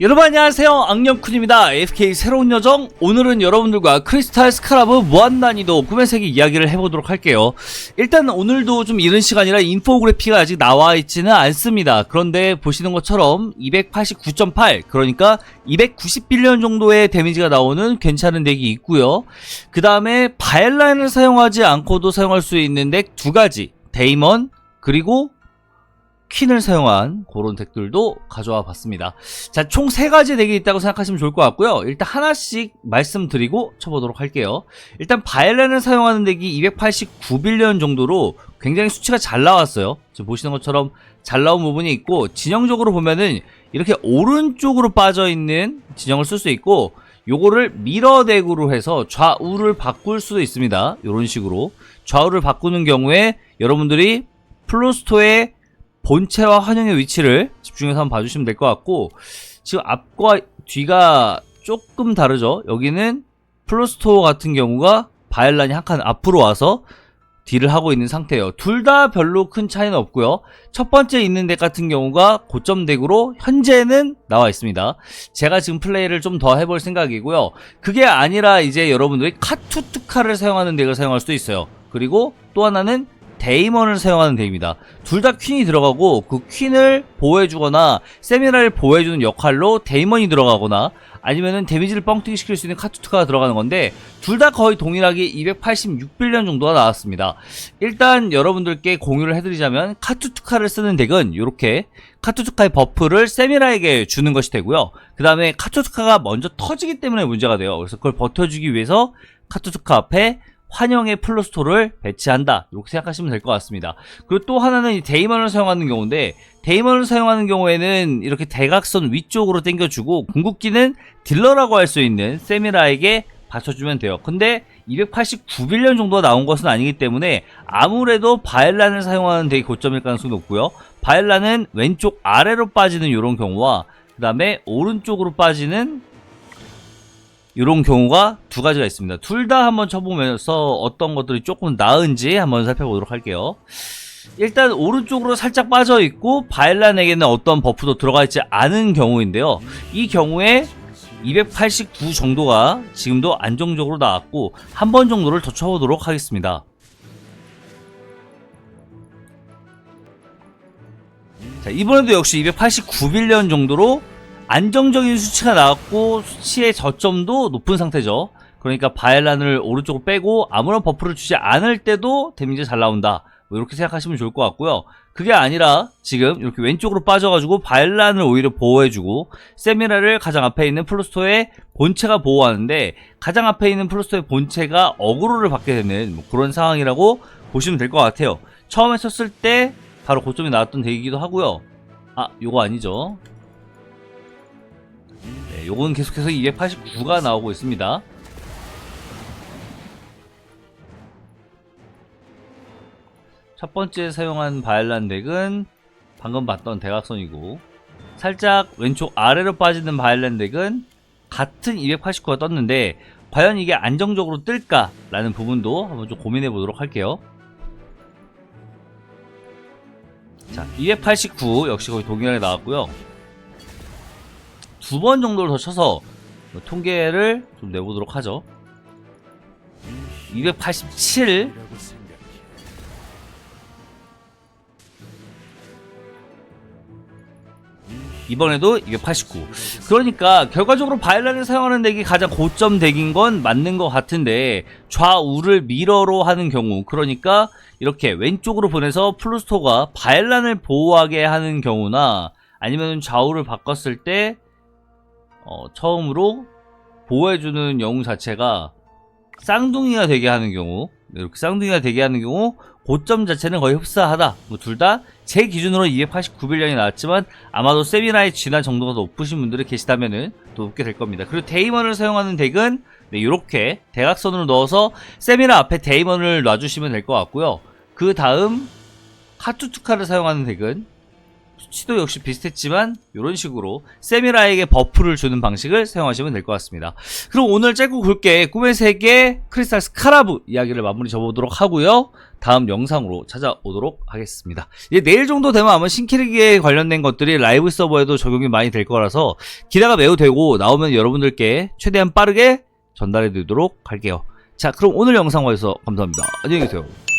여러분 안녕하세요. 악령쿤입니다. AFK 새로운 여정. 오늘은 여러분들과 크리스탈 스카라브 무한난이도 세계 이야기를 해보도록 할게요. 일단 오늘도 좀 이른 시간이라 인포그래피가 아직 나와 있지는 않습니다. 그런데 보시는 것처럼 289.8 그러니까 290빌리언 정도의 데미지가 나오는 괜찮은 덱이 있고요. 그 다음에 바엘라인을 사용하지 않고도 사용할 수 있는 덱 두 가지. 데이먼 그리고 퀸을 사용한 그런 덱들도 가져와 봤습니다. 자, 총세 가지 덱이 있다고 생각하시면 좋을 것 같고요. 일단 하나씩 말씀드리고 쳐보도록 할게요. 일단 바엘렌을 사용하는 덱이 289빌리언 정도로 굉장히 수치가 잘 나왔어요. 지금 보시는 것처럼 잘 나온 부분이 있고 진영적으로 보면은 이렇게 오른쪽으로 빠져 있는 진영을 쓸 수 있고 요거를 미러 덱으로 해서 좌우를 바꿀 수도 있습니다. 이런 식으로 좌우를 바꾸는 경우에 여러분들이 플루스토의 본체와 환영의 위치를 집중해서 한번 봐주시면 될 것 같고 지금 앞과 뒤가 조금 다르죠? 여기는 플루스토 같은 경우가 바엘란이 한 칸 앞으로 와서 딜을 하고 있는 상태예요. 둘 다 별로 큰 차이는 없고요. 첫 번째 있는 덱 같은 경우가 고점 덱으로 현재는 나와 있습니다. 제가 지금 플레이를 좀 더 해볼 생각이고요. 그게 아니라 이제 여러분들이 카투투카를 사용하는 덱을 사용할 수도 있어요. 그리고 또 하나는 데이먼을 사용하는 덱입니다. 둘 다 퀸이 들어가고 그 퀸을 보호해주거나 세미나를 보호해주는 역할로 데이먼이 들어가거나 아니면은 데미지를 뻥튀기 시킬 수 있는 카투투가 들어가는 건데 둘 다 거의 동일하게 286빌리언 정도가 나왔습니다. 일단 여러분들께 공유를 해드리자면 카투투카를 쓰는 덱은 이렇게 카투투카의 버프를 세미라에게 주는 것이 되고요. 그 다음에 카투투카가 먼저 터지기 때문에 문제가 돼요. 그래서 그걸 버텨주기 위해서 카투투카 앞에 환영의 플러스토를 배치한다. 이렇게 생각하시면 될 것 같습니다. 그리고 또 하나는 이 데이먼을 사용하는 경우인데 데이먼을 사용하는 경우에는 이렇게 대각선 위쪽으로 당겨주고 궁극기는 딜러라고 할 수 있는 세미라에게 받쳐주면 돼요. 근데 289빌리언 정도가 나온 것은 아니기 때문에 아무래도 바엘란을 사용하는 덱이 고점일 가능성이 높고요. 바엘란은 왼쪽 아래로 빠지는 이런 경우와 그 다음에 오른쪽으로 빠지는 이런 경우가 두 가지가 있습니다. 둘 다 한번 쳐보면서 어떤 것들이 조금 나은지 한번 살펴보도록 할게요. 일단 오른쪽으로 살짝 빠져 있고 바일란에게는 어떤 버프도 들어가 있지 않은 경우인데요. 이 경우에 289 정도가 지금도 안정적으로 나왔고 한 번 정도를 더 쳐보도록 하겠습니다. 자, 이번에도 역시 289빌리언 정도로 안정적인 수치가 나왔고 수치의 저점도 높은 상태죠. 그러니까 바엘란을 오른쪽으로 빼고 아무런 버프를 주지 않을 때도 데미지가 잘 나온다. 뭐 이렇게 생각하시면 좋을 것 같고요. 그게 아니라 지금 이렇게 왼쪽으로 빠져가지고 바엘란을 오히려 보호해주고 세미라를 가장 앞에 있는 플루스토의 본체가 보호하는데 가장 앞에 있는 플루스토의 본체가 어그로를 받게 되는 뭐 그런 상황이라고 보시면 될 것 같아요. 처음에 썼을 때 바로 고점이 나왔던 덱이기도 하고요. 아, 요거 아니죠. 네, 요건 계속해서 289가 나오고 있습니다. 첫 번째 사용한 바엘란 덱은 방금 봤던 대각선이고 살짝 왼쪽 아래로 빠지는 바엘란 덱은 같은 289가 떴는데 과연 이게 안정적으로 뜰까 라는 부분도 한번 좀 고민해 보도록 할게요. 자, 289 역시 거의 동일하게 나왔고요. 두 번 정도를 더 쳐서 통계를 좀 내보도록 하죠. 287 이번에도 289 그러니까 결과적으로 바일란을 사용하는 덱이 가장 고점 덱인 건 맞는 것 같은데 좌우를 미러로 하는 경우 그러니까 이렇게 왼쪽으로 보내서 플루스토가 바일란을 보호하게 하는 경우나 아니면 좌우를 바꿨을 때 어, 처음으로 보호해주는 영웅 자체가 쌍둥이가 되게 하는 경우 이렇게 쌍둥이가 되게 하는 경우 고점 자체는 거의 흡사하다. 뭐 둘 다 제 기준으로 289빌런이 나왔지만 아마도 세미나의 진화 정도가 높으신 분들이 계시다면은 또 높게 될 겁니다. 그리고 데이먼을 사용하는 덱은 네, 이렇게 대각선으로 넣어서 세미나 앞에 데이먼을 놔주시면 될 것 같고요. 그 다음 카투투카를 사용하는 덱은 수치도 역시 비슷했지만 이런 식으로 세미라에게 버프를 주는 방식을 사용하시면 될 것 같습니다. 그럼 오늘 짧고 굵게 꿈의 세계 크리스탈 스카라브 이야기를 마무리 접어보도록 하고요. 다음 영상으로 찾아오도록 하겠습니다. 이제 내일 정도 되면 아마 신캐릭에 관련된 것들이 라이브 서버에도 적용이 많이 될 거라서 기대가 매우 되고 나오면 여러분들께 최대한 빠르게 전달해 드리도록 할게요. 자, 그럼 오늘 영상 봐주셔서 감사합니다. 안녕히 계세요.